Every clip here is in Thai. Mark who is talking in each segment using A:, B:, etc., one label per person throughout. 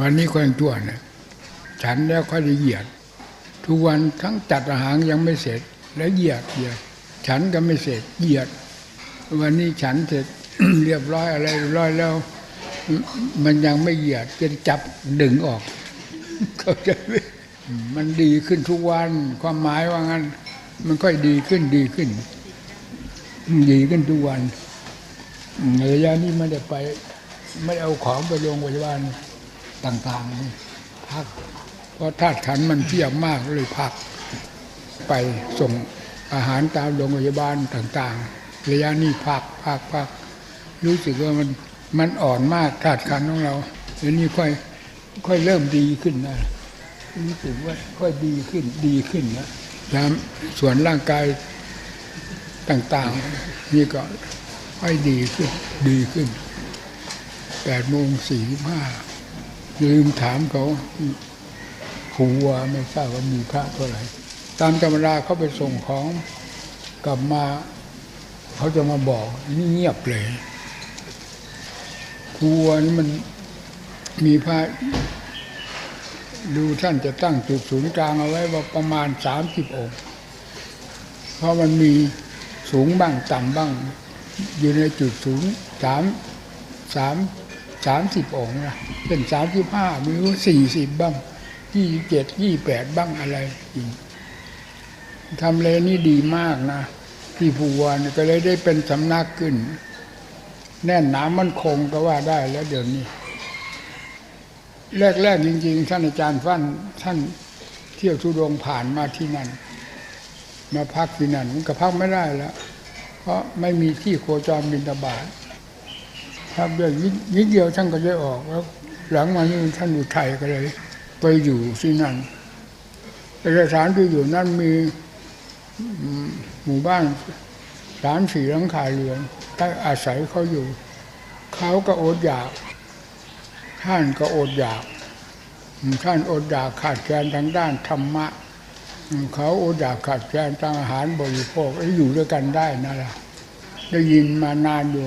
A: วันนี้ก็ยังตัวนะฉันแล้วค่อยละเอียด ทุกวันทั้งจัดอาหารยังไม่เสร็จแล้วเหยียดเหยียดฉันก็ไม่เสร็จเหยียด วันนี้ฉันเสร็จเรียบร้อยอะไรเรียบร้อยแล้ว มันยังไม่เหยียดจะจับดึงออกเขาจะมันดีขึ้นทุกวันความหมายว่างั้น มันค่อยดีขึ้นดีขึ้น ดีขึ้นทุกวันระยะนี้ไม่ได้ไป ไม่เอาของไปโรงพยาบาล ต่างๆพักเพราะธาตุขันมันเทียบมากเลยพักไปส่งอาหารตามโรงพยาบาลต่างๆ ระยะนี้พักพักพักรู้สึกว่ามันมันอ่อนมากธาตุขันของเราเดี๋ยวนี้ค่อยค่อยเริ่มดีขึ้นนะรู้สึกว่าค่อยดีขึ้นดีขึ้นนะแล้วส่วนร่างกายต่างๆ นี่ก็ค่อยดีขึ้นดีขึ้นแปดโมงสี่สิ บห้าลืมถามเขาครูว่าไม่ทราบว่ามีพระเท่าไหร่ตามธรรมดาเขาไปส่งของกลับมา เขาจะมาบอกนี่เงียบเลยครูวนี่มันมีพระดูท่านจะตั้งจุดศูนย์กลางเอาไว้ว่าประมาณสามสิบองค์เพราะมันมีสูงบ้างต่ำบ้าง อยู่ในจุดศูนย์สามสาม สามสิบองค์นะเป็นสามสิบห้ามีว่าสี่สิบบ้างยี่เจ็ดยี่แปดบ้างอะไรอีกทำเลนี่ดีมากนะที่ภูวานก็เลยได้เป็นสำนักขึ้น แน่นหนามันคงก็ว่าได้แล้วเดี๋ยวนี้ แรกๆจริง ๆ ท่านอาจารย์ฟั่นท่านเที่ยวทุดงผ่านมาที่นั่น มาพักที่นั่นมันก็พักไม่ได้แล้ว เพราะไม่มีที่โคจรบินตบาท ครับเดียวนิดเดียวท่านก็ได้ออกแล้วหลังมานี่ท่านอยู่ไทยก็เลย ไปอยู่ที่นั่นแต่สานที่อยู่นั่นมีหมู่บ้านสามสี่หลังคาเรือนได้อาศัยเขาอยู่เขาก็อดอยาก ท่านก็อดอยากท่านอดอยากขาดแคลนทางด้านธรรมะเขาอดอยากขาดแคลนทางอาหารบริโภคอยู่ด้วยกันได้นั่นแหละได้ยินมานานอยู่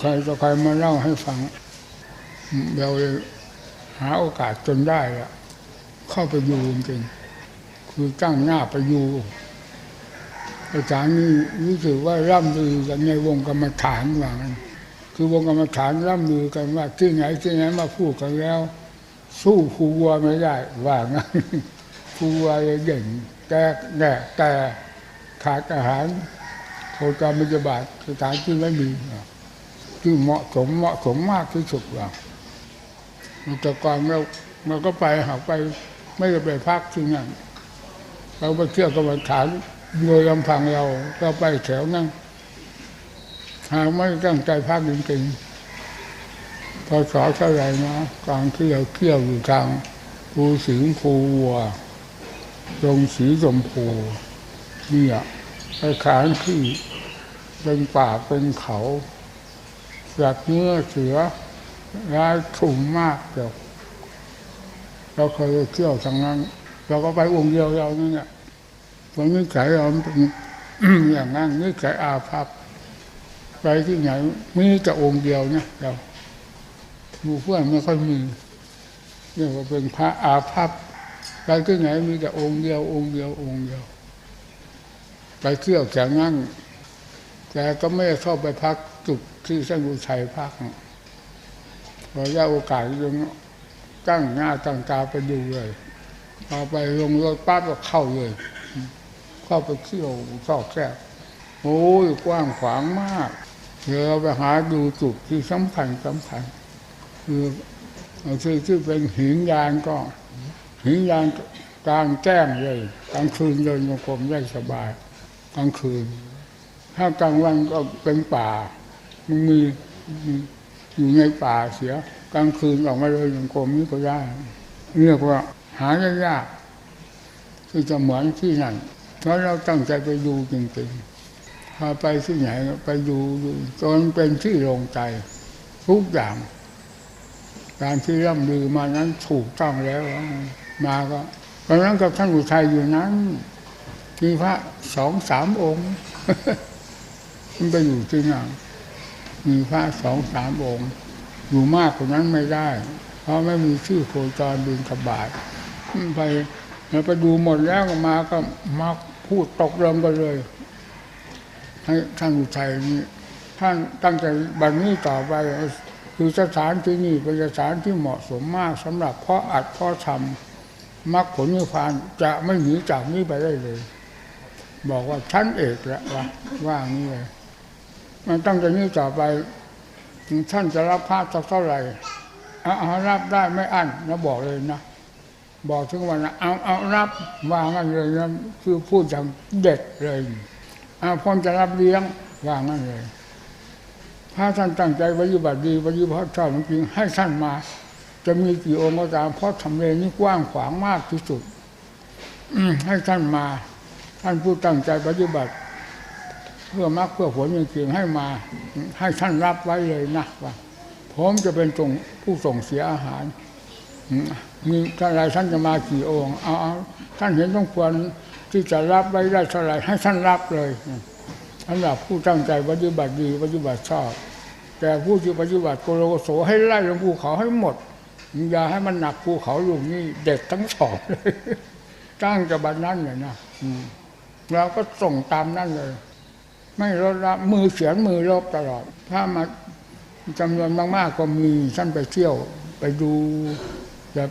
A: ใครจะใครมาเล่าให้ฟัง เราเลยหาโอกาสจนได้ละเข้าไปอยู่จริงๆคือตั้งหน้าไปอยู่อาจารย์นี่รู้สึกว่าร่ำลือกันในวงกรรมฐานว่างั้นคือวงกรรมฐานร่ำลือกันว่าที่ไหนที่ไหนมาพูดกันแล้ว สู้ครูวัวไม่ได้ว่างั้นครูวัวเก่งแต่แน่แต่ขาดอาหารโคจรมิจบาทสถานที่ไม่มี ที่เหมาะสมเหมาะสมมากที่สุดว่าแต่ก่อนเราเราก็ไปหาไปไม่ได้ไปพักที่นั่นเราไปเที่ยวกรรมฐานโดยลำพังเราก็ไปแถวนั่งหากไม่ตั้งใจพักจริงๆพอสอเท่าไรนะกลางเที่ยวเที่ยวอยู่ทางภูสิงห์ภูวัวลงสีชมพูเนี่ยไปขานที่เป็นป่าเป็นเขา จากเนื้อเสือร้ายถุ่มากเดียวเราเคยเที่ยวทางนั้น เราก็ไปองค์เดียวเราเนี่ยเพราะนิสัยเราเป็นอย่างนั้นนิสัยอาภัพไปที่ไหนมีแต่องค์เดียวเนี่ยเราหมู่เพื่อนไม่ค่อยมีเรียว่าเป็นพระอาภัพไปที่ไหนมีแต่องค์เดียวองค์เดียวองค์เดียว ไปเที่ยวจากนั้นแต่ก็ไม่เข้าไปพัก จุดที่สมุชัยพักพอได้โอกาสยังตั้งหน้าตั้งตาไปดูเลยพอไปลงรถปั๊บก็เข้าเลย เข้าไปเที่ยวชอบแซ่บโอ้ยกว้างขวางมากเดี๋ยวเราไปหาดูจุดที่สำคัญสำคัญคือที่ที่เป็นหินยานก็ หินยานกลางแจ้งเลยกลางคืนเดินโยกมได้สบายกลางคืน ถ้ากลางวันก็เป็นป่า มันมีอยู่ในป่าเสียกลางคืนออกมาเลยอย่างกรมนี้ก็ได้เรียกว่าหายากที่จะเหมือนที่นั่นเพราะเราตั้งใจไปดูจริงๆพาไปที่ไหนไปดูดูจนเป็นที่ลงใจทุกอย่าง การที่ร่ำลือมานั้นถูกต้องแล้วมาก็ตอนนั้นกับท่านอุทัยอยู่นั้นมีพระสองสามองค์มันไปอยู่ที่นั่น มีพระสองสามองค์ อยู่มากกว่านั้นไม่ได้ เพราะไม่มีชื่อโคจรบินกบาทไปแล้วไปดูหมดแล้วมาก็มาพูดตกลงกันเลยให้ท่านอุทัยนี่ท่านตั้งใจบัดนี้ต่อไปคือสถานที่นี่เป็นสถานที่เหมาะสมมากสำหรับเพาะอัดเพาะทำมรรคผลนิพพานจะไม่หนีจากนี้ไปได้เลย บอกว่าชั้นเอกแล้วว่าว่างี้เลย ตั้งแต่นี้ต่อไปท่านจะรับพระสักเท่าไหร่เอารับได้ไม่อั้นนะบอกเลยนะบอกถึงวันนะเอาเอารับวางกันเลยนะคือพูดอย่างเด็ดเลยเอาพร้อมจะรับเลี้ยงวางกันเลยถ้าท่านตั้งใจปฏิบัติดีปฏิบัติชอบจริงให้ท่านมา จะมีกี่องค์ก็ตามเพราะทำเลนี้กว้างขวางมากที่สุดให้ท่านมา ท่านผู้ตั้งใจปฏิบัติ เพื่อมรรคเพื่อผลจริงๆให้มา ให้ท่านรับไว้เลยนะว่าผมจะเป็นส่งผู้ส่งเสียอาหารมมีท่านใดท่านจะมากี่องค์เอาท่านเห็นต้องควรที่จะรับไว้ได้เท่าไรให้ท่านรับเลยสำหรับผู้ตั้งใจปฏิบัติดีปฏิบัติชอบ แต่ผู้ที่ปฏิบัติโกโลโสให้ไล่ลงภูเขาให้หมดอย่าให้มันหนักภูเขาลูกนี่เด็ดทั้งสองเลยตั้งแต่บัดนั้นเลยนะเราก็ส่งตามนั้นเลย ไม่ลดละมือเขียนมือลบตลอด ถ้ามาจำนวนมากๆก็มีท่านไปเที่ยวไปดูแบบ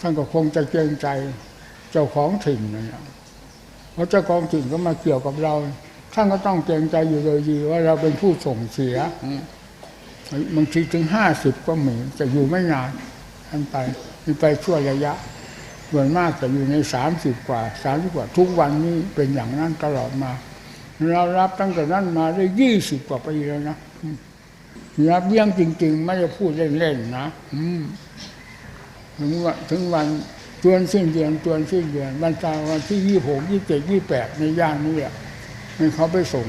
A: ท่านก็คงจะเกรงใจเจ้าของถิ่นนั่นแหละเพราะเจ้าของถิ่นก็มาเกี่ยวกับเรา ท่านก็ต้องเกรงใจอยู่โดยดีว่าเราเป็นผู้ส่งเสียบางทีถึงห้าสิบก็มีแต่อยู่ไม่นานท่านไปท่านไปช่วระยะส่วนมากจะอยู่ในสามสิบกว่าสามสิบกว่าทุกวันนี้เป็นอย่างนั้นตลอดมา เรารับตั้งแต่นั้นมาได้ยี่สิบกว่าปีแล้วนะรับเลี้ยงจริง ๆ ไม่ได้พูดเล่นๆนะถึงวันถึงวันจวนสิ้นเดือนจวนสิ้นเดือนวันจันทร์วันที่ยี่หกยี่เจ็ดยี่แปดในย่านนี้แหละให้เขาไปส่ง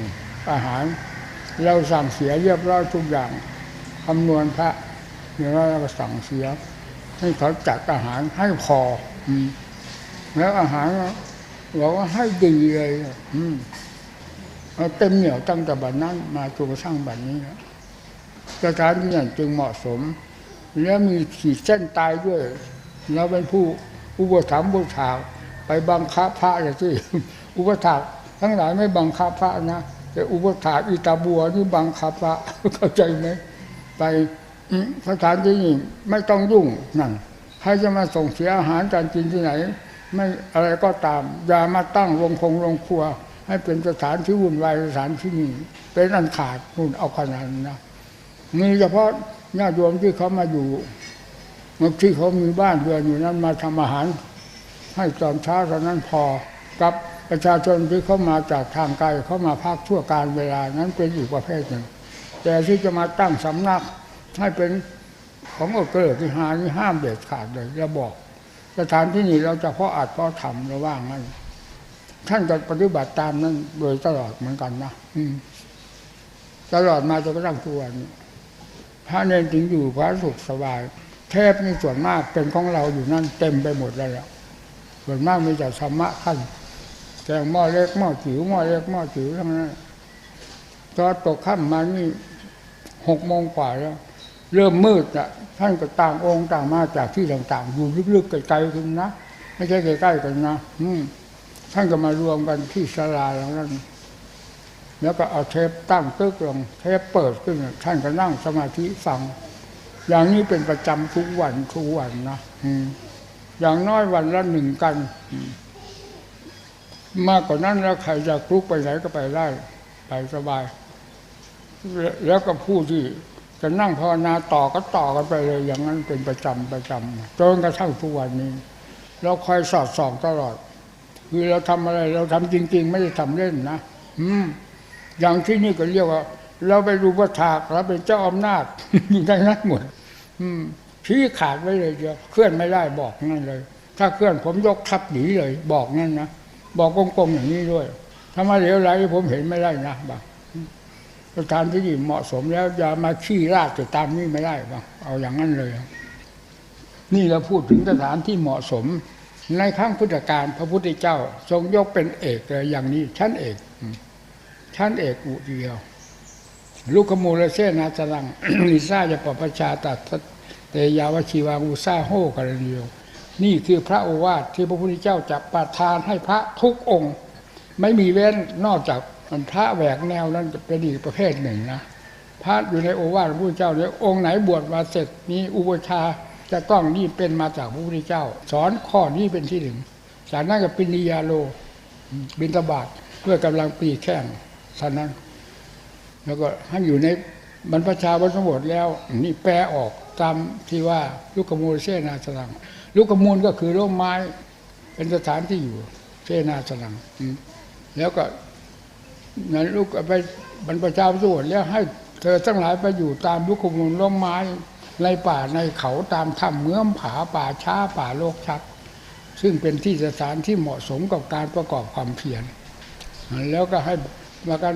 A: อาหาร เราสั่งเสียเรียบร้อยทุกอย่างคำนวณพระเดี๋ยวเราก็สั่งเสีย ให้เขาจัดอาหารให้พอ อืแล้วอาหารบอกว่าให้ดีเลย อืม เอาเต็มเหนี่ยวตั้งแต่บัดนั้น มาจนกระทั่งบัดนี้สถานที่นั้นจึงเหมาะสม แล้วมีขีดเส้นตายด้วย เราเป็นผู้อุปถัมภ์บูชาไปบังคับพระเลยที่อุปถัมภ์ทั้งหลายไม่บังคับพระนะแต่อุปถัมภ์อิตาบัวนี่บังคับพระเข้าใจไหมไปสถานที่นี้ไม่ต้องยุ่งนั่นใครจะมาส่งเสียอาหารการกินที่ไหน ไม่อะไรก็ตามอย่ามาตั้งโรงคงโรงครัว ให้เป็นสถานที่วุ่นวายสถานที่นี้เป็นอันขาดนู่นเอาขนาดนั้นนะมีเฉพาะญาติโยมที่เขามาอยู่ที่เขามีบ้านเรือนอยู่นั้นมาทำอาหาร ให้ตอนเช้าเท่านั้นพอกับประชาชนที่เขามาจากทางไกลเขามาพักชั่วการเวลานั้นเป็นอีกประเภทหนึ่ง แต่ที่จะมาตั้งสำนักให้เป็นของเกิดที่หานี่ห้ามเด็ดขาดเลยจะบอก สถานที่นี้เราจะเพาะอัดเพาะทำระว่างนั้น ท่านจะปฏิบัติตามนั้นโดยตลอดเหมือนกันนะตลอดมาจนกระทั่งทุกวันพระเนรจึงอยู่พระสุขสบาย เทพนี่ส่วนมากเป็นของเราอยู่นั่นเต็มไปหมดแล้ว ส่วนมากมีแต่ธรรมะขั้นแกงหม้อเล็กหม้อจิ๋วหม้อเล็กหม้อจิ๋วทั้งนั้นตอนตกค่ำมานี่หกโมงกว่าแล้วเริ่มมืดอะท่านก็ต่างองค์ต่างมาจากที่ต่างๆอยู่ลึกๆไกลๆกันนะไม่ใช่ใกล้ๆกันนะอืม ท่านก็มารวมกันที่ศาลาหลังนั้น แล้วก็เอาเทปตั้งตึกลงเทปเปิดขึ้น ท่านก็นั่งสมาธิฟัง อย่างนี้เป็นประจำทุกวันทุกวันนะอืมอย่างน้อยวันละหนึ่งกัน มากกว่านั้นแล้วใครจะคลุกไปไหนก็ไปได้ไปสบายแล้วแล้วก็ผู้ที่จะนั่งภาวนาต่อก็ต่อกันไปเลย อย่างนั้นเป็นประจำประจำจนกระทั่งทุกวันนี้ เราคอยสอดส่องตลอด คือเราทำอะไร เราทำจริง ๆ ไม่ได้ทำเล่นนะอืมอย่างที่นี่ก็เรียกว่า เราไปดูประถากเราเป็นเจ้าอำนาจอยู่ในนั้นหมด อืมชี้ขาดไว้เลยเดียวเคลื่อนไม่ได้บอกนั่นเลย ถ้าเคลื่อนผมยกทับหนีเลย บอกนั่นนะบอกกงๆอย่างนี้ด้วยถ้ามาเหลวไหลผมเห็นไม่ได้นะบอกสถานที่เหมาะสมแล้วอย่ามาขี้ราดจะตามนี่ไม่ได้บอกเอาอย่างนั้นเลย นี่เราพูดถึงสถานที่เหมาะสม ในครั้งพุทธกาลพระพุทธเจ้า ทรงยกเป็นเอกเลยอย่างนี้ชั้นเอกชั้นเอกอุเดียว ลูกขมูลเสนาสลังนิสาจะปปชาตัดเตยาวชีวาอุซาโหกันเดียว นี่คือพระโอวาทที่พระพุทธเจ้าจะประทานให้พระทุกองค์ ไม่มีเว้นนอกจากพระแหวกแนวนั้นเป็นอีกประเภทหนึ่งนะพระอยู่ในโอวาทพระพุทธเจ้าเนี่ยองค์ไหนบวชมาเสร็จนี้อุปชา จะต้องนี่เป็นมาจากพระพุทธเจ้า สอนข้อนี้เป็นที่หนึ่งจากนั้นก็ปินิยาโล บินตบาทเพื่อกำลังปีแข้งท่านั้น แล้วก็ให้อยู่ในบรรพชาบรรพบทแล้ว นี่แปลออกตามที่ว่าลูกขมูลเสนาสลัง ลูกขมูลก็คือร่มไม้เป็นสถานที่อยู่เสนาสลังแล้วก็นั้นลูกไปบรรพชาบรรพบทแล้วให้เธอทั้งหลายไปอยู่ตามลูกขมูลร่มไม้ ในป่าในเขาตามถ้ำเมืองผาป่าช้าป่าโลกชักซึ่งเป็นที่สถานที่เหมาะสมกับการประกอบความเพียรแล้วก็ให้มากัน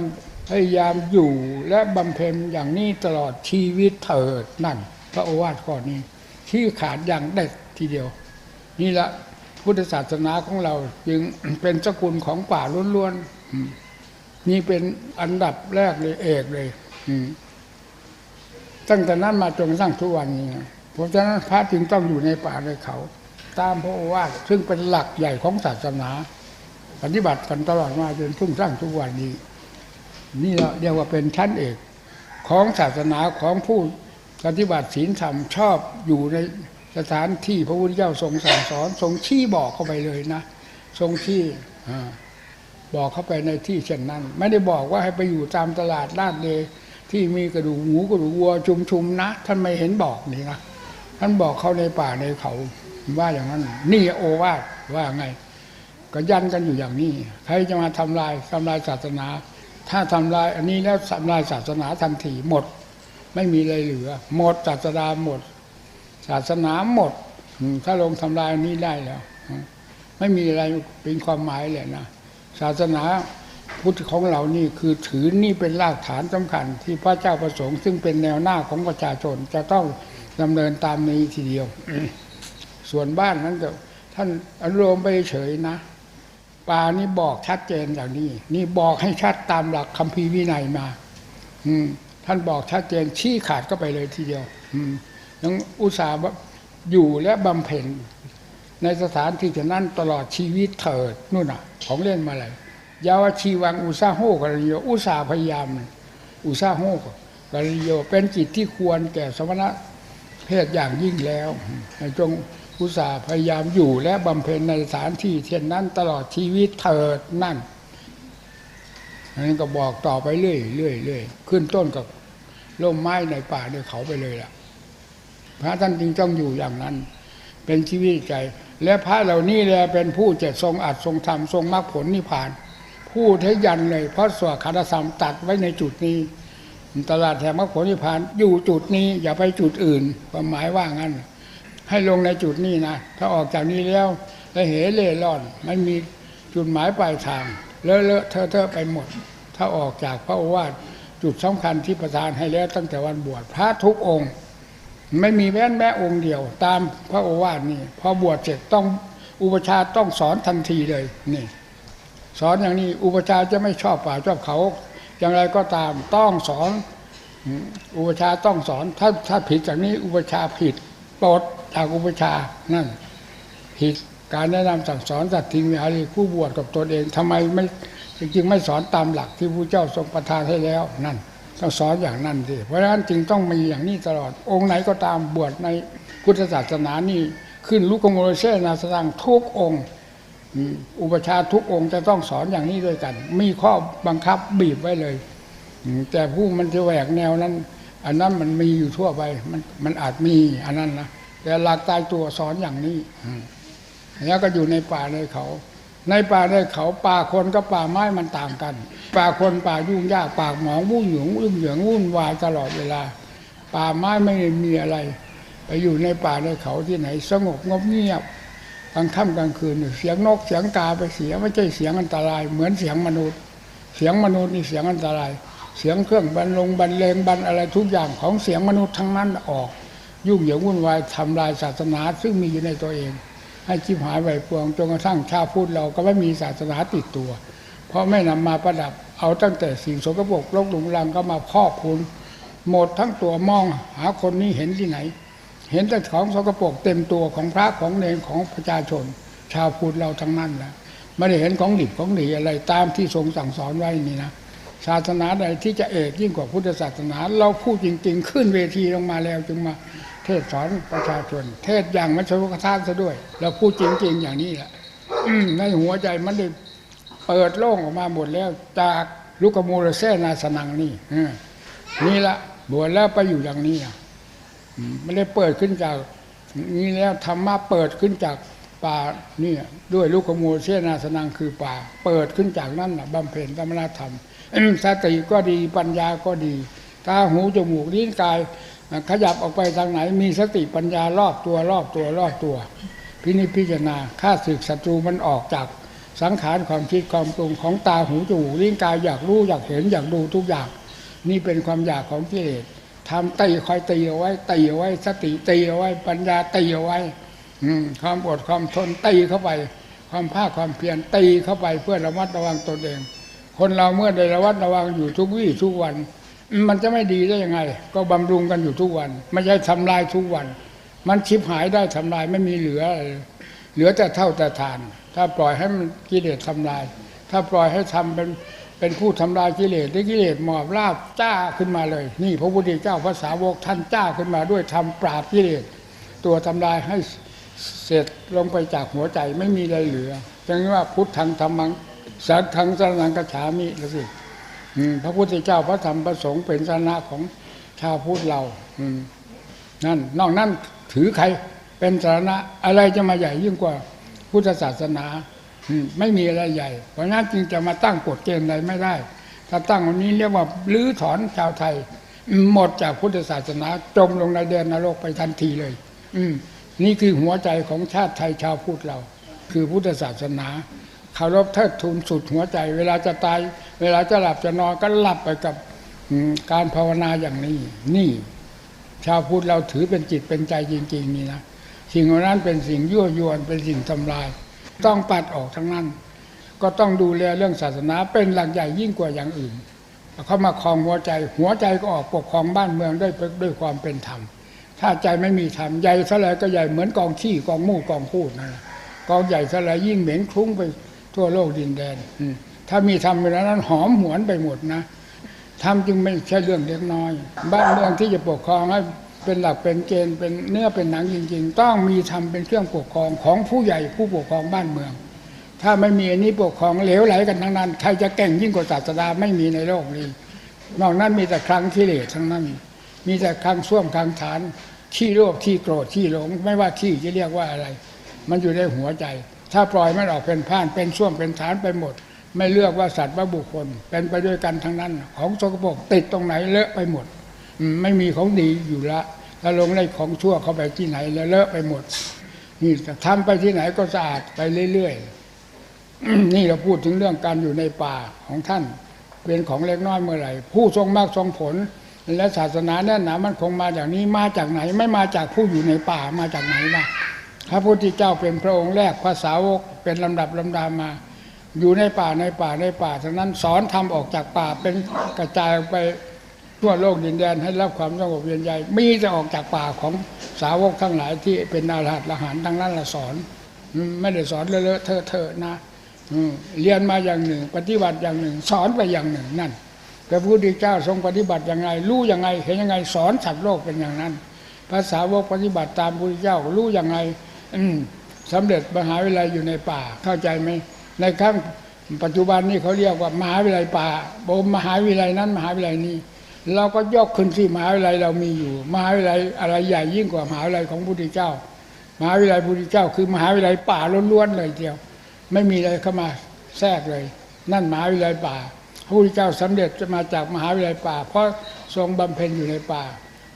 A: พยายามอยู่และบำเพ็ญอย่างนี้ตลอดชีวิตเถิดนั่น พระโอวาทข้อนี้ที่ขาดอย่างเด็ดทีเดียว นี่ละพุทธศาสนาของเราจึงเป็นสกุลของป่าล้วนๆนี่เป็นอันดับแรกเลยเอกเลย อืม ตั้งแต่นั้นมาจนกระทั่งทุกวันนี้นะเพราะฉะนั้นพระจึงต้องอยู่ในป่าในเขา ตามพระโอวาซึ่งเป็นหลักใหญ่ของศาสนาปฏิบัติกันตลอดมาจนทุ่งสร้างทุกวันนี้ นี่เราเรียกว่าเป็นชั้นเอกของศาสนาของผู้ปฏิบัติศีลธรรมชอบอยู่ในสถานที่พระพุทธเจ้าทรงสั่งสอนทรงชี้บอกเข้าไปเลยนะทรงชี้บอกเข้าไปในที่เช่นนั้น ไม่ได้บอกว่าให้ไปอยู่ตามตลาดลาดเลย ที่มีกระดูกหมูกระดูกวัวชุมๆนะท่านไม่เห็นบอกนี่นะท่านบอกเขาในป่าในเขาว่าอย่างนั้น นี่โอวาทว่าไง ก็ยันกันอยู่อย่างนี้ ใครจะมาทำลายทำลายศาสนา ถ้าทำลายอันนี้แล้วทำลายศาสนาทันทีหมด ไม่มีอะไรเหลือ หมดศาสนาหมด ศาสนาหมด ถ้าลงทำลายอันนี้ได้แล้ว ไม่มีอะไรเป็นความหมายเลยนะศาสนา พุทธของเรานี่คือถือนี่เป็นรากฐานสำคัญ ที่พระเจ้าประสงค์ซึ่งเป็นแนวหน้าของประชาชนจะต้องดำเนินตามนี้ทีเดียว ส่วนบ้านนั้นก็ท่านอนุโลมไปเฉยนะป่านี่บอกชัดเจนอย่างนี้ นี่บอกให้ชัดตามหลักคัมภีร์วินัยมา อืม ท่านบอกชัดเจนชี้ขาดก็ไปเลยทีเดียว อืมยังอุตส่าห์ว่าอยู่และบำเพ็ญในสถานที่เช่นนั้นตลอดชีวิตเถิดนู่นน่ะ ของเล่นมาเลย ยาวชีวังอุสาโหกัลโยอุสาพยายามอุสาโหกัลโยเป็นจิตที่ควรแก่สมณะเพศอย่างยิ่งแล้วจงอุตสาพยายามอยู่และบำเพ็ญในสถานที่เช่นนั้นตลอดชีวิตเถิดนั่นอันนั้นก็บอกต่อไปเรื่อยเรื่อยเรื่อยขึ้นต้นกับร่มไม้ในป่าในเขาไปเลยล่ะ พระท่านจึงต้องอยู่อย่างนั้น เป็นชีวิตใจ และพระเหล่านี้แหละเป็นผู้จะทรงอัดทรงธรรมทรงมรรคผลนิพพาน ผู้ยันเลย เพราะสวดคาถาสามตัดไว้ในจุดนี้ ตลาดแห่งมรรคผลนิพพานอยู่จุดนี้ อย่าไปจุดอื่นความหมายว่างั้น ให้ลงในจุดนี้นะถ้าออกจากนี้แล้วแล้วเหเล่ร่อนไม่มีจุดหมายปลายทาง เลอะเลอะเทอะเทอะไปหมด ถ้าออกจากพระโอวาทจุดสำคัญที่ประทานให้แล้วตั้งแต่วันบวชพระทุกองค์ ไม่มีแม้นแม้องค์เดียว ตามพระโอวาทนี่พอบวชเสร็จต้องอุปชาต้องสอนทันทีเลยนี่ สอนอย่างนี้อุปชาจะไม่ชอบป่าชอบเขา อย่างไรก็ตามต้องสอน อุปชาต้องสอน ถ้าถ้าผิดจากนี้อุปชาผิดปลดจากอุปชานั่นผิดการแนะนำสั่งสอนสัตว์ทิ้งวิหารีผู้บวชกับตนเองทำไมไม่จริงๆไม่สอนตามหลักที่พระเจ้าทรงประทานให้แล้วนั่นต้องสอนอย่างนั้นสิเพราะฉะนั้นจึงต้องมีอย่างนี้ตลอด องค์ไหนก็ตามบวชในพุทธศาสนานี่ขึ้นลูกกโมโลเชนาสตังทุกองค์ อุปชาทุกองค์จะต้องสอนอย่างนี้ด้วยกัน มีข้อบังคับบีบไว้เลย แต่ผู้มันจะแหวกแนวนั้น อันนั้นมันมีอยู่ทั่วไป มันมันอาจมีอันนั้นนะแต่หลักตายตัวสอนอย่างนี้อแล้วก็อยู่ในป่าในเขา ในป่าในเขาป่าคนกับป่าไม้มันต่างกัน ป่าคนป่ายุ่งยากป่าหมองวุ่นหยงวุ่นเหยงวุ่นวายตลอดเวลา ป่าไม้ไม่มีอะไร ไปอยู่ในป่าในเขาที่ไหน สงบงบเงียบ กลางค่ำกลางคืนเสียงนกเสียงกาไปเสียไม่ใช่เสียงอันตราย เหมือนเสียงมนุษย์ เสียงมนุษย์นี่เสียงอันตราย เสียงเครื่องบรรลงบรรเลงบรรอะไรทุกอย่างของเสียงมนุษย์ทั้งนั้นออก ยุ่งเหยิงวุ่นวายทำลายศาสนาซึ่งมีอยู่ในตัวเอง ให้ชิบหายไหวปวงจนกระทั่งชาพุทธเราก็ไม่มีศาสนาติดตัว เพราะไม่นำมาประดับเอาตั้งแต่สิ่งสกปรกโลกหลุมลังก็มาครอบคุมหมดทั้งตัวมองหาคนนี้เห็นที่ไหน เห็นแต่ของสกปรกเต็มตัวของพระของเนรของประชาชน ชาวพุทธเราทั้งนั้นแหละไม่ได้เห็นของดิบของดีอะไรตามที่ทรงสั่งสอนไว้นี่นะศาสนาใดที่จะเอกยิ่งกว่าพุทธศาสนา เราพูดจริง ๆ ขึ้นเวทีลงมาแล้วจึงมาเทศสอนประชาชน เทศอย่างมัชฌิมทานซะด้วย เราพูดจริง ๆ อย่างนี้แหละในหัวใจมันได้เปิดโล่งออกมาหมดแล้วจากลูกมูลเสนาสนังนี่นี่ละบวชแล้วไปอยู่อย่างนี้อะ ไม่ได้เปิดขึ้นจากนี้แล้วธรรมะเปิดขึ้นจากป่าเนี่ยด้วยลูกกมูลเสนาสนังคือป่า เปิดขึ้นจากนั่นนะบำเพ็ญธรรมนาธรรมสติก็ดีปัญญาก็ดีตาหูจมูกลิ้นกาย ขยับออกไปทางไหน มีสติปัญญารอบตัวรอบตัวรอบตัว พินิจพิจารณาค่าศึกศัตรูมันออกจากสังขารความคิดความปรุงของตาหูจมูกลิ้นกายอยากรู้อยากเห็นอยากดูทุกอย่าง นี่เป็นความอยากของกิเลส ทำตีคอยตีเอาไว้ตีเอาไว้ สติตีเอาไว้ ปัญญาตีเอาไว้ความอดความทนตีเข้าไป ความภาคความเพียรตีเข้าไปเพื่อระมัดระวังตนเอง คนเราเมื่อได้ระมัดระวังอยู่ทุกวี่ทุกวัน มันจะไม่ดีได้ยังไง ก็บำรุงกันอยู่ทุกวัน ไม่ใช่ทำลายทุกวัน มันชิบหายได้ทำลายไม่มีเหลือ เหลือแต่เท่าแต่ทาน ถ้าปล่อยให้มันกิเลสทำลาย ถ้าปล่อยให้ทำเป็น เป็นผู้ทำลายกิเลสได้กิเลสหมอบราบจ้าขึ้นมาเลย นี่พระพุทธเจ้าพระสาวกท่านจ้าขึ้นมาด้วยทำปราบกิเลสตัวทำลายให้เสร็จลงไปจากหัวใจไม่มีอะไรเหลือจึงว่าพุทธังธรรมังสังฆังสรนังกัจฉามิละสิอืมพระพุทธเจ้าพระธรรมพระสงฆ์เป็นสาระของชาวพุทธเรา อืนั่นนอกนั้นถือใครเป็นสาระอะไรจะมาใหญ่ยิ่งกว่าพุทธศาสนา ไม่มีอะไรใหญ่ เพราะงั้นจึงจะมาตั้งกฎเกณฑ์อะไรไม่ได้ ถ้าตั้งวันนี้เรียกว่าลื้อถอนชาวไทย หมดจากพุทธศาสนาจมลงในแดนนรกไปทันทีเลย อืมนี่คือหัวใจของชาติไทยชาวพุทธเรา คือพุทธศาสนาเคารพเทิดทูนสุดหัวใจ เวลาจะตาย เวลาจะหลับจะนอนก็หลับไปกับการภาวนาอย่างนี้ นี่ ชาวพุทธเราถือเป็นจิตเป็นใจจริง ๆ นี่นะสิ่งเหล่านั้นเป็นสิ่งยั่วยวนเป็นสิ่งทำลาย ต้องปัดออกทั้งนั้น ก็ต้องดูแลเรื่องศาสนาเป็นหลักใหญ่ยิ่งกว่าอย่างอื่นเขามาครองหัวใจ หัวใจก็ออกปกครองบ้านเมืองด้วยด้วยความเป็นธรรม ถ้าใจไม่มีธรรมใหญ่เท่าไรก็ใหญ่เหมือนกองขี้กองมูดกองพูดนั่นแหละกองใหญ่เท่าไรยิ่งเหม็นคลุ้งไปทั่วโลกดินแดนถ้ามีธรรมเวลานั้นหอมหวนไปหมดนะธรรมจึงไม่ใช่เรื่องเล็กน้อย บ้านเมืองที่จะปกครองให้ เป็นหลักเป็นเกณฑ์เป็นเนื้อเป็นหนังจริง ๆ ต้องมีธรรมเป็นเครื่องปกครองของผู้ใหญ่ผู้ปกครองบ้านเมือง ถ้าไม่มีอันนี้ปกครองเหลวไหลกันทั้งนั้น ใครจะเก่งยิ่งกว่าศาสดาไม่มีในโลกนี้นอกนั้นมีแต่ครั้งที่เลสทั้งนั้น มีแต่ครั้งส้วมครั้งฐานขี้โลภขี้โกรธขี้หลง ไม่ว่าขี้จะเรียกว่าอะไร มันอยู่ในหัวใจ ถ้าปล่อยมันออกเป็นผ่านเป็นส้วมเป็นฐานไปหมด ไม่เลือกว่าสัตว์ว่าบุคคล เป็นไปด้วยกันทั้งนั้น ของสกปรกติดตรงไหนเลอะไปหมด ไม่มีของดีอยู่ละถ้าลงในของชั่วเข้าไปที่ไหน แล้วเลอะไปหมด นี่ทำไปที่ไหนก็สะอาดไปเรื่อยๆนี่เราพูดถึงเรื่องการอยู่ในป่าของท่านเป็นของเล็กน้อยเมื่อไหร่ ผู้ทรงมากทรงผล และศาสนาแน่นหนามันคงมาจากนี้มาจากไหน ไม่มาจากผู้อยู่ในป่ามาจากไหนล่ะพระพุทธเจ้าเป็นพระองค์แรกภาษาวกเป็นลำดับลำดามา อยู่ในป่าในป่าในป่าฉะนั้นสอนทำออกจากป่าเป็นกระจายไป ทั่วโลกดินแดนให้รับความสงบเย็นใจมีจะออกจากป่าของสาวกทั้งหลายที่เป็นอาหัตละหันทั้งนั้นละสอน ไม่ได้สอนเลอะเทอะเทอะนะเรียนมาอย่างหนึ่ง ปฏิบัติอย่างหนึ่ง สอนไปอย่างหนึ่งนั่นพระพุทธเจ้าทรงปฏิบัติอย่างไรรู้อย่างไงเห็นอยังไงสอนสัตว์โลกเป็นอย่างนั้นภาษาวกปฏิบัติตามพระพุทธเจ้ารู้อย่างไงอืมสำเร็จมหาวิทยาลัยอยู่ในป่าเข้าใจไหมในครั้งปัจจุบันนี้เขาเรียกว่ามหาวิทยาลัยป่าโบมหาวิทยาลัยนั้นมหาวิทยาลัยนี้ เราก็ยกขึ้นที่มหาวิทยาลัยเรามีอยู่ มหาวิทยาลัยอะไรใหญ่ยิ่งกว่ามหาวิทยาลัยของพระพุทธเจ้า มหาวิทยาลัยพระพุทธเจ้า คือมหาวิทยาลัยป่าล้วนๆเลยเดียว ไม่มีอะไรเข้ามาแทรกเลย นั่นมหาวิทยาลัยป่า พระพุทธเจ้าสำเร็จจะมาจากมหาวิทยาลัยป่า เพราะทรงบำเพ็ญอยู่ในป่า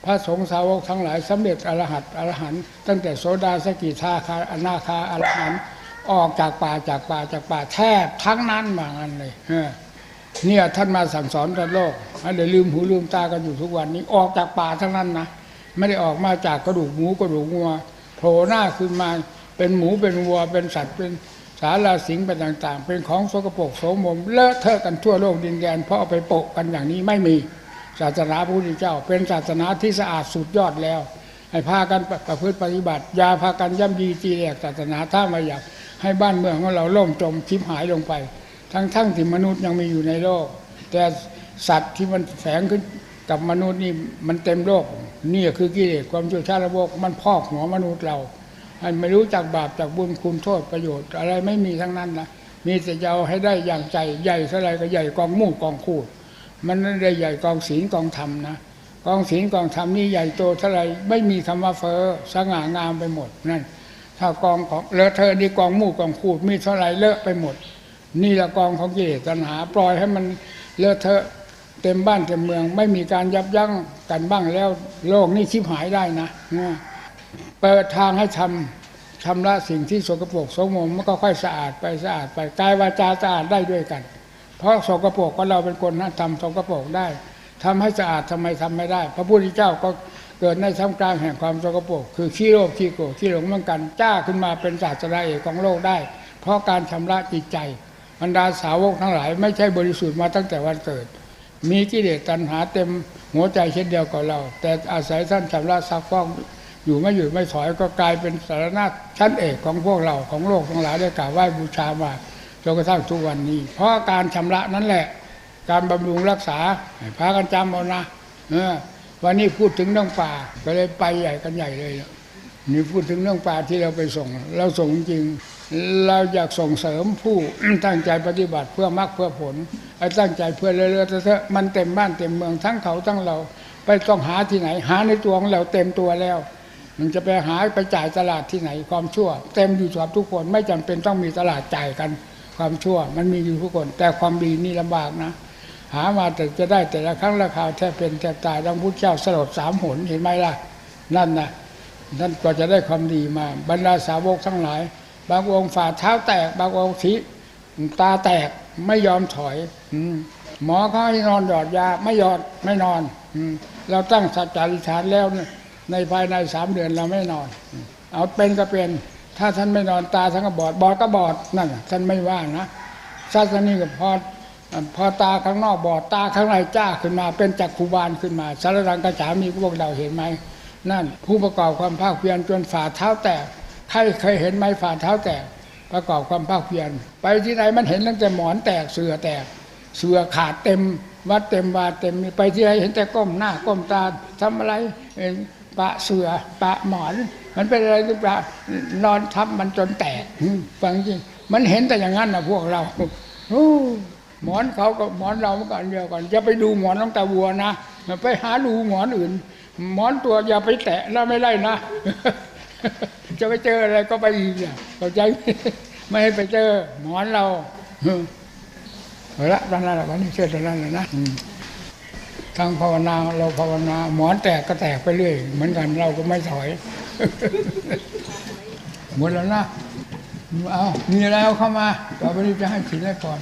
A: พระสงฆ์สาวกทั้งหลายสำเร็จอรหัตอรหันต์ตั้งแต่โสดาสกิทาคาอนาคาอรหันต์ออกจากป่าจากป่าจากป่าแทบทั้งนั้นมางั้นเลยเออเนี่ยท่านมาสั่งสอนกันโลก ให้เดี๋ยวลืมหูลืมตากันอยู่ทุกวันนี้ออกจากป่าทั้งนั้นนะไม่ได้ออกมาจากกระดูกหมูกระดูกงัวโผล่หน้าขึ้นมาเป็นหมูเป็นวัว เป็นสัตว์เป็นสาราสิงเป็นต่างๆ เป็นของสกปรกโสมมเลอะเทอะกันทั่วโลกดินแดนเพราะเอาไปโปะกันอย่างนี้ไม่มีศาสนาพระพุทธเจ้า เป็นศาสนาที่สะอาดสุดยอดแล้วให้พากันประพฤติปฏิบัติยาพากันย่ำยีจีแยกศาสนาถ้าไม่อยากให้บ้านเมืองของเราล่มจมชิบหายลงไป ทั้งทั้งที่มนุษย์ยังมีอยู่ในโลก แต่ สัตว์ที่มันแฝงขึ้นกับมนุษย์นี่มันเต็มโลกนี่คือกิเลสความชั่วช้าระบกมันพอกหัวมนุษย์เราไม่รู้จักบาปจากบุญคุณโทษประโยชน์ อะไรไม่มีทั้งนั้นนะมีแต่จะเอาให้ได้อย่างใจใหญ่เท่าไรก็ใหญ่กองมู่กองคูดมันไม่ได้ใหญ่กองศีลกองธรรมนะกองศีลกองธรรมนี่ใหญ่โตเท่าไรไม่มีคำว่าเฟอ้อสง่างามไปหมดนั่นถ้ากองของเลอะเทอะนี่กองมู่กองคูดมีเท่าไรเลอะไปหมด นี่ละกองของกิเลสตัณหา ปล่อยให้มันเลอะเทอะ เต็มบ้านเต็มเมือง ไม่มีการยับยั้งกันบ้างแล้ว โลกนี่ชิบหายได้นะเปิดทางให้ทำชำระสิ่งที่สกปรกสมมมันก็ค่อยสะอาดไปสะอาดไปกายวาจาสะอาดได้ด้วยกัน เพราะสกปรกก็เราเป็นคนนะทำสกปรกได้ทำให้สะอาดทำไมทำไม่ได้ พระพุทธเจ้าก็เกิดในท่ามกลางแห่งความสกปรกคือขี้โลภขี้โกรธขี้หลงเหมือนกันจ้าขึ้นมาเป็นศาสดาเอกของโลกได้ เพราะการชำระจิตใจบรรดาสาวกทั้งหลาย ไม่ใช่บริสุทธิ์มาตั้งแต่วันเกิด มีกิเลสตัณหาเต็มหัวใจเช่นเดียวกับเรา แต่อาศัยท่านชำระซักฟอกอยู่ไม่หยุดไม่ถอยก็กลายเป็นสารณะชั้นเอกของพวกเราของโลกทั้งหลายได้กราบไหว้บูชามาจนกระทั่งทุกวันนี้ เพราะการชำระนั่นแหละ การบำรุงรักษาพากันจำเอานะเออวันนี้พูดถึงเรื่องป่าก็เลยไปใหญ่กันใหญ่เลยนี่พูดถึงเรื่องป่าที่เราไปส่ง เราส่งจริง เราอยากส่งเสริมผู้ตั้งใจปฏิบัติเพื่อมรรคเพื่อผลไอ้ตั้งใจเพื่อเรื่อยๆเถอะมันเต็มบ้านเต็มเมืองทั้งเขาทั้งเรา ไปต้องหาที่ไหน หาในตัวของเราเต็มตัวแล้ว มันจะไปหาไปจ่ายตลาดที่ไหนความชั่ว เต็มอยู่สำหรับทุกคนไม่จำเป็นต้องมีตลาดจ่ายกันความชั่ว มันมีอยู่ทุกคน แต่ความดีนี่ลำบากนะ หามาแต่จะได้แต่ละครั้งละคราวแทบเป็นแทบตายดังพุทธเจ้าสลดสามหนเห็นไหมล่ะ นั่นนะนั่นก็จะได้ความดีมาบรรดาสาวกทั้งหลาย บางองค์ฝ่าเท้าแตก บางองค์ทีตาแตกไม่ยอมถอยหมอเขาให้นอนหยอดยาไม่หยอดไม่นอนเราตั้งสัจจาริฐานแล้วในภายในสามเดือนเราไม่นอน เอาเป็นก็เป็น ถ้าท่านไม่นอนตาท่านก็บอด บอดก็บอดนั่นท่านไม่ว่านะศาสนีก็พอพอตาข้างนอกบอดตาข้างในจ้าขึ้นมา เป็นจักรภูบาลขึ้นมาสารรังกระฉามีพวกเราเห็นไหมนั่น ผู้ประกอบความภาคเพียรจนฝ่าเท้าแตก ใครเคยเห็นไหมฝ่าเท้าแตกประกอบความภาคเพียรไปที่ไหนมันเห็นตั้งแต่หมอนแตกเสือแตกเสือขาดเต็มวัดเต็มวาเต็มไปที่ไหนเห็นแต่ก้มหน้าก้มตาทำอะไรเห็นปะเสือปะหมอน มันเป็นอะไรหรือเปล่านอนทับมันจนแตกฟังจริงมันเห็นแต่อย่างนั้นนะพวกเราโอ้หมอนเขากับหมอนเราก็อันเดียวกันอย่าไปดูหมอนน้องตาวัวนะไปหาดูหมอนอื่น หมอนตัวอย่าไปแตะแล้วไม่ไล่นะ จะไปเจออะไรก็ไปอีกเนี่ยเข้าใจไม่ให้ไปเจอหมอนเราเอาละตอนนั้นวันนี้เชื่อตอนนั้นแหละนะทางภาวนาเราภาวนา หมอนแตกก็แตกไปเรื่อยเหมือนกันเราก็ไม่ถอยหมดแล้วนะเอามีอะไรเอาเข้ามาต่อไปนี้จะให้ศีลให้พร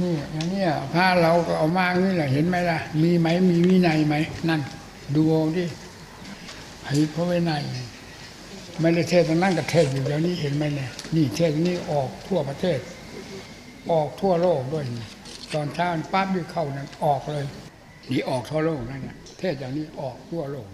A: นี่อย่างนี้ยพระเราก็เอามาอย่างนี้แหละเห็นไหมล่ะ มีไหมมีวินัยไหมนั่น ดูเอาดิให้พระวินัย ไม่ได้เทศน์ตรงนั้นกับเทศอยู่เดี๋ยวนี้เห็นไหมเนี่ยนี่เทศนี้ออกทั่วประเทศ ออกทั่วโลกด้วย ตอนเช้าปั๊บนี่เข้านั่นออกเลยนี่ออกทั่วโลกนั่นนะเทศอย่างนี้ออกทั่วโลก